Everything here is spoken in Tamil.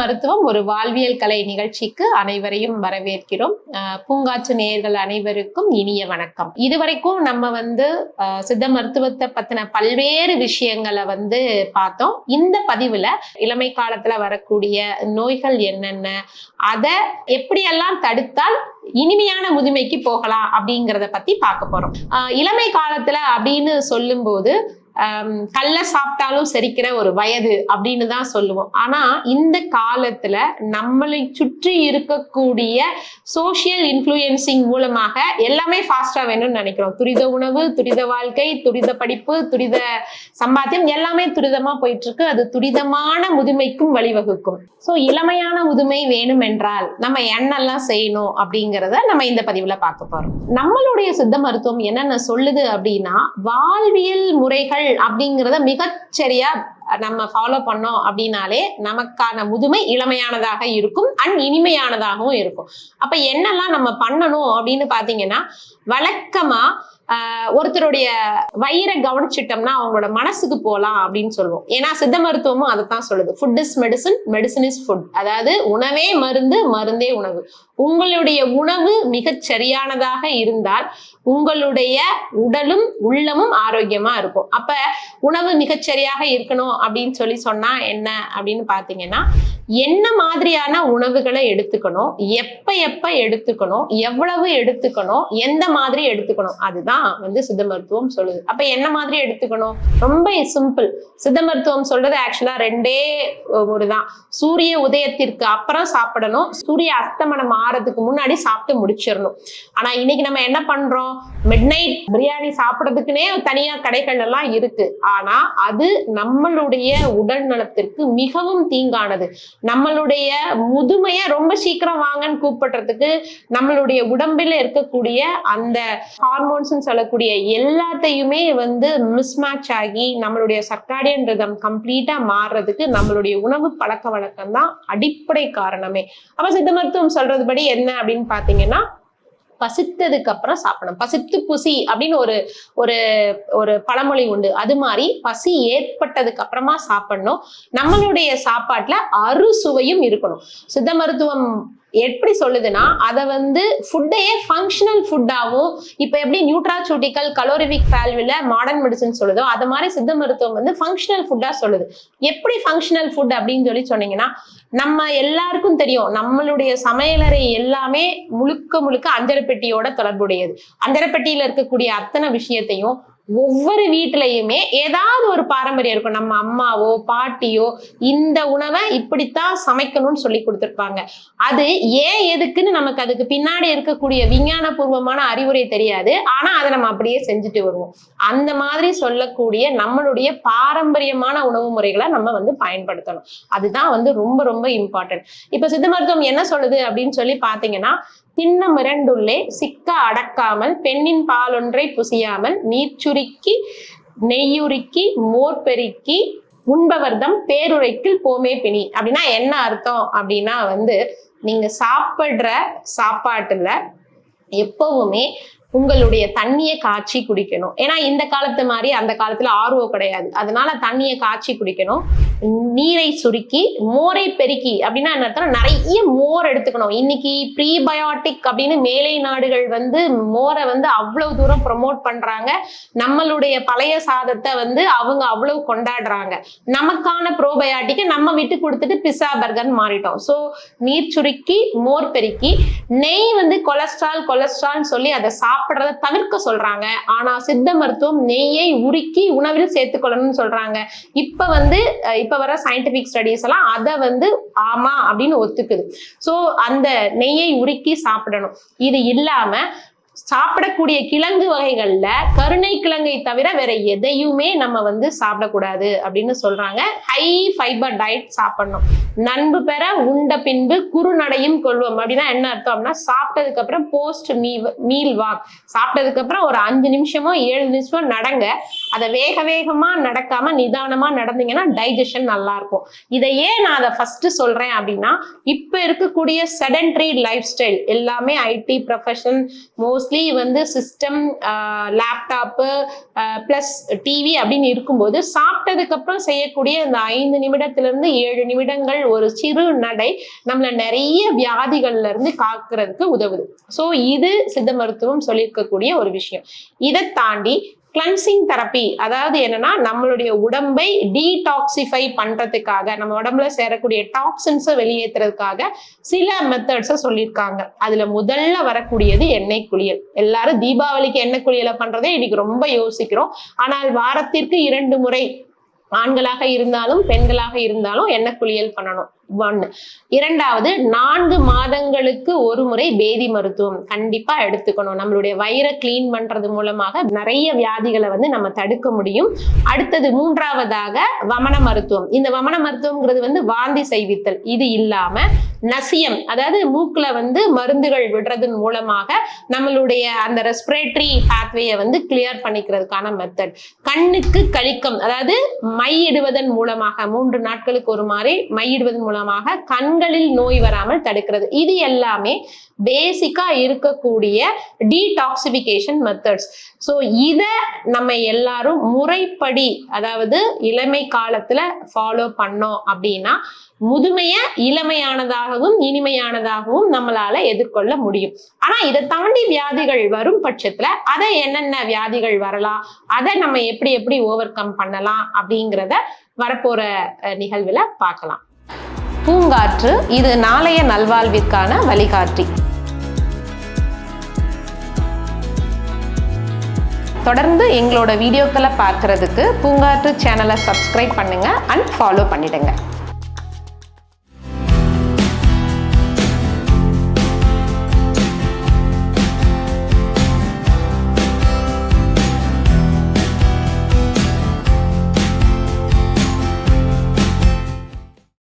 மருத்துவம் ஒரு வாழ்வியல் கலை நிகழ்ச்சிக்கு அனைவரையும் வரவேற்கிறோம். பூங்காற்று நேயர்கள் அனைவருக்கும் இனிய வணக்கம். இதுவரைக்கும் நம்ம வந்து சித்த மருத்துவத்தை பத்தின பல்வேறு விஷயங்களை வந்து பார்த்தோம். இந்த பதிவுல இளமை காலத்துல வரக்கூடிய நோய்கள் என்னென்ன அதை எப்படியெல்லாம் தடுத்தால் இனிமையான முதுமைக்கு போகலாம் அப்படிங்கிறத பத்தி பார்க்க போறோம். இளமை காலத்துல அப்படின்னு சொல்லும்போது கல்ல சாப்பிட்டாலும் செரிக்கிற ஒரு வயது அப்படின்னு தான் சொல்லுவோம். ஆனா இந்த காலத்துல நம்மளை சுற்றி இருக்கக்கூடிய சோஷியல் இன்ஃப்ளூயன்சிங் மூலமாக எல்லாமே ஃபாஸ்டா வேணும்னு நினைக்கிறோம். துரித உணவு துரித வாழ்க்கை துரித படிப்பு துரித சம்பாத்தியம் எல்லாமே துரிதமா போயிட்டு இருக்கு அது துரிதமான முதுமைக்கும் வழிவகுக்கும். ஸோ இளமையான முதுமை வேணும் என்றால் நம்ம என்னெல்லாம் செய்யணும் அப்படிங்கிறத நம்ம இந்த பதிவுல பார்க்க போறோம். நம்மளுடைய சித்த மருத்துவம் என்னென்ன சொல்லுது அப்படின்னா வாழ்வியல் முறைகள் அப்படிங்கிறத மிகச்சரியா நம்ம ஃபாலோ பண்ணோம் அப்படின்னாலே நமக்கான முதுமை இளமையானதாக இருக்கும் அண்ட் இனிமையானதாகவும் இருக்கும். அப்ப என்னெல்லாம் நம்ம பண்ணணும் அப்படின்னு பாத்தீங்கன்னா வழக்கமா ஆஹ், ஒருத்தருடைய வயிறை கவனிச்சிட்டோம்னா அவங்களோட மனசுக்கு போகலாம் அப்படின்னு சொல்லுவோம். ஏன்னா சித்த மருத்துவமும் அதை தான் சொல்லுது. Food is medicine medicine is food அதாவது உணவே மருந்து மருந்தே உணவு. உங்களுடைய உணவு மிகச் சரியானதாக இருந்தால் உங்களுடைய உடலும் உள்ளமும் ஆரோக்கியமா இருக்கும். அப்ப உணவு மிகச்சரியாக இருக்கணும் அப்படின்னு சொல்லி சொன்னா என்ன அப்படின்னு பாத்தீங்கன்னா என்ன மாதிரியான உணவுகளை எடுத்துக்கணும் எப்ப எப்ப எடுத்துக்கணும் எவ்வளவு எடுத்துக்கணும் எந்த மாதிரி எடுத்துக்கணும் அதுதான் வந்து சித்த மருத்துவம் சொல்லுது. அப்ப என்ன மாதிரி எடுத்துக்கணும்? ரொம்ப சிம்பிள் சித்த மருத்துவம் சொல்றது ஆக்சுவலா ரெண்டே ஒரு தான். சூரிய உதயத்திற்கு அப்புறம் சாப்பிடணும் சூரிய அஸ்தமனம் ஆறதுக்கு முன்னாடி சாப்பிட்டு முடிச்சிடணும். ஆனா இன்னைக்கு நம்ம என்ன பண்றோம்? மிட் நைட் பிரியாணி சாப்பிட்றதுக்குன்னே தனியா கடைகள் எல்லாம் இருக்கு. ஆனா அது நம்மளுடைய உடல் நலத்திற்கு மிகவும் தீங்கானது. நம்மளுடைய முதுமையை ரொம்ப சீக்கிரம் வாங்கன்னு கூப்பிடுறதுக்கு நம்மளுடைய உடம்பில் இருக்கக்கூடிய அந்த ஹார்மோன்ஸ் சொல்லக்கூடிய எல்லாத்தையுமே வந்து மிஸ்மேட்ச் ஆகி நம்மளுடைய சர்க்காடியன் ரிதம் கம்ப்ளீட்டா மாறுறதுக்கு நம்மளுடைய உணவு பழக்க வழக்கம் தான் அடிப்படை காரணமே. அப்ப சித்த மருத்துவம் சொல்றதுபடி என்ன அப்படின்னு பாத்தீங்கன்னா பசித்ததுக்கு அப்புறம் சாப்பிடணும். பசித்து புசி அப்படின்னு ஒரு ஒரு ஒரு பழமொழி உண்டு. அது மாதிரி பசி ஏற்பட்டதுக்கு அப்புறமா சாப்பிடணும். நம்மளுடைய சாப்பாட்டுல அறுசுவையும் இருக்கணும். சித்த மருத்துவம் எப்படி சொல்லுதுன்னா அதை வந்து ஃபுட்டையே ஃபங்க்ஷனல் ஃபுட்டாகவும் இப்போ எப்படி நியூட்ராசூட்டிக்கல் கலோரிவிக் ஃபேல்வில் மாடர்ன் மெடிசன் சொல்லுதோ அது மாதிரி சித்த மருத்துவம் வந்து ஃபங்க்ஷனல் ஃபுட்டாக சொல்லுது. எப்படி ஃபங்க்ஷனல் ஃபுட் அப்படின்னு சொல்லி சொன்னீங்கன்னா நம்ம எல்லாருக்கும் தெரியும் நம்மளுடைய சமையலறை எல்லாமே முழுக்க முழுக்க அஞ்சரப்பெட்டியோட தொடர்புடையது. அஞ்சரப்பெட்டியில் இருக்கக்கூடிய அத்தனை விஷயத்தையும் ஒவ்வொரு வீட்டிலையுமே ஏதாவது ஒரு பாரம்பரியம் இருக்கும். நம்ம அம்மாவோ பாட்டியோ இந்த உணவை இப்படித்தான் சமைக்கணும்னு சொல்லி கொடுத்துருப்பாங்க. அது ஏன் எதுக்குன்னு நமக்கு அதுக்கு பின்னாடி இருக்கக்கூடிய விஞ்ஞானபூர்வமான அறிவுரை தெரியாது. ஆனா அதை நம்ம அப்படியே செஞ்சுட்டு வருவோம். அந்த மாதிரி சொல்லக்கூடிய நம்மளுடைய பாரம்பரியமான உணவு முறைகளை நம்ம வந்து பயன்படுத்தணும். அதுதான் வந்து ரொம்ப ரொம்ப இம்பார்ட்டன்ட் இப்ப சித்த மருத்துவம் என்ன சொல்லுது அப்படின்னு சொல்லி பாத்தீங்கன்னா திண்ண மிரண்டுள்ளே சிக்க அடக்காமல் பெண்ணின் பாலொன்றை புசியாமல் நீர்ச்சுருக்கி நெய்யுருக்கி மோர் பெருக்கி உண்பவர்தம் பேருரைக்கில் போமே பிணி. அப்படின்னா என்ன அர்த்தம்? அப்படின்னா வந்து நீங்க சாப்பிடுற சாப்பாட்டுல எப்பவுமே உங்களுடைய தண்ணியை காய்ச்சி குடிக்கணும். ஏன்னா இந்த காலத்து மாதிரி அந்த காலத்துல ஆர்வோ கிடையாது. அதனால தண்ணியை காய்ச்சி குடிக்கணும். நீரை சுருக்கி மோரை பெருக்கி அப்படின்னா என்ன அர்த்தம் நிறைய மோர் எடுத்துக்கணும். இன்னைக்கு ப்ரீபயோட்டிக் அப்படின்னு மேலை நாடுகள் வந்து மோரை வந்து அவ்வளவு தூரம் ப்ரொமோட் பண்றாங்க. நம்மளுடைய பழைய சாதத்தை வந்து அவங்க அவ்வளவு கொண்டாடுறாங்க. நமக்கான ப்ரோபயாட்டிக்கை நம்ம விட்டு கொடுத்துட்டு பிஸா பர்கர் மாறிட்டோம். ஸோ நீர் சுருக்கி மோர் பெருக்கி நெய் வந்து கொலஸ்ட்ரால் கொலஸ்ட்ரால்னு சொல்லி அதை சாப்பிட்றத தவிர்க்க சொல்றாங்க. ஆனா சித்த மருத்துவம் நெய்யை உருக்கி உணவில் சேர்த்துக்கொள்ளணும்னு சொல்றாங்க. இப்ப வந்து இப்ப வர சயின்டிபிக் ஸ்டடீஸ் எல்லாம் அதை வந்து ஆமா அப்படின்னு ஒத்துக்குது. ஸோ அந்த நெய்யை உருக்கி சாப்பிடணும். இது இல்லாம சாப்பிடக்கூடிய கிழங்கு வகைகள்ல கருணை கிழங்கை தவிர வேற எதையுமே நம்ம வந்து சாப்பிடக்கூடாது அப்படின்னு சொல்றாங்க. ஹை ஃபைபர் டயட் சாப்பிடணும். நண்பு பெற உண்ட பின்பு குறுநடையும் கொள்வோம். அப்படின்னா என்ன அர்த்தம்? அப்படின்னா சாப்பிட்டதுக்கு அப்புறம் போஸ்ட் மீ மீல் வாக் சாப்பிட்டதுக்கு அப்புறம் ஒரு அஞ்சு நிமிஷமோ ஏழு நிமிஷமோ நடங்க. அதை வேக வேகமா நடக்காம நிதானமா நடந்தீங்கன்னா டைஜஷன் நல்லா இருக்கும். இதை ஏன் நான் அதை ஃபர்ஸ்ட் சொல்றேன் அப்படின்னா இப்ப இருக்கக்கூடிய செடன்ட்ரி லைஃப் ஸ்டைல் எல்லாமே ஐடி ப்ரொஃபஷன் மோஸ்ட்லி வந்து சிஸ்டம் லேப்டாப்பு ப்ளஸ் டிவி அப்படின்னு இருக்கும்போது சாப்பிட்டதுக்கு அப்புறம் செய்யக்கூடிய இந்த ஐந்து நிமிடத்திலிருந்து ஏழு நிமிடங்கள் ஒரு சிறு நடை நம்மளை நிறைய வியாதிகள்ல இருந்து காக்குறதுக்கு உதவுது. ஸோ இது சித்த மருத்துவம் சொல்லியிருக்கக்கூடிய ஒரு விஷயம். இதை தாண்டி கிளன்சிங் தெரப்பி அதாவது என்னன்னா நம்மளுடைய உடம்பை டீடாக்சிஃபை பண்றதுக்காக நம்ம உடம்புல சேரக்கூடிய டாக்ஸின்ஸை வெளியேற்றுறதுக்காக சில மெத்தட்ஸை சொல்லியிருக்காங்க அதுல முதல்ல வரக்கூடியது எண்ணெய் குளியல். எல்லாரும் தீபாவளிக்கு எண்ணெய் குளியலை பண்றதே இன்னைக்கு ரொம்ப யோசிக்கிறோம். ஆனால் வாரத்திற்கு இரண்டு முறை ஆண்களாக இருந்தாலும் பெண்களாக இருந்தாலும் எண்ணெய் குளியல் பண்ணணும்? ஒன்று இரண்டாவது நான்கு மாதங்களுக்கு ஒரு முறை பேதி மருத்துவம் கண்டிப்பா எடுத்துக்கணும். நம்மளுடைய வயிறை கிளீன் பண்றது மூலமாக நிறைய வியாதிகளை வந்து நம்ம தடுக்க முடியும். அடுத்தது மூன்றாவதாக வமன மருத்துவம். இந்த வமன மருத்துவம்ங்கிறது வந்து வாந்தி செய்வித்தல். இது இல்லாம நசியம் அதாவது மூக்குல வந்து மருந்துகள் விடுறதன் மூலமாக நம்மளுடைய அந்த ரெஸ்பிரேட்டரி பாத்வேயை வந்து கிளியர் பண்ணிக்கிறதுக்கான மெத்தட் கண்ணுக்கு கழிக்கம் அதாவது மையிடுவதன் மூலமாக மூன்று நாட்களுக்கு ஒரு மாதிரி மையிடுவதன் மூலமாக கண்களில் நோய் வராமல் தடுக்கிறது. இது எல்லாமே பேசிக்கா இருக்கக்கூடிய டீடாக்சிபிகேஷன் மெத்தட்ஸ் ஸோ இதை நம்ம எல்லாரும் முறைப்படி அதாவது இளமை காலத்துல ஃபாலோ பண்ணோம் அப்படின்னா முதுமைய இளமையானதாகவும் இனிமையானதாகவும் நம்மளால எதிர்கொள்ள முடியும். ஆனா இதை தாண்டி வியாதிகள் வரும் பட்சத்துல அதை என்னென்ன வியாதிகள் வரலாம் அதை நம்ம எப்படி எப்படி ஓவர் கம் பண்ணலாம் அப்படிங்கிறத வரப்போற நிகழ்வில் நிகழ்வுல பார்க்கலாம். பூங்காற்று இது நாளைய நல்வாழ்விற்கான வழிகாட்டி. தொடர்ந்து எங்களோட வீடியோக்களை பார்க்கறதுக்கு பூங்காற்று சேனலை சப்ஸ்கிரைப் பண்ணுங்க அண்ட் ஃபாலோ பண்ணிடுங்க.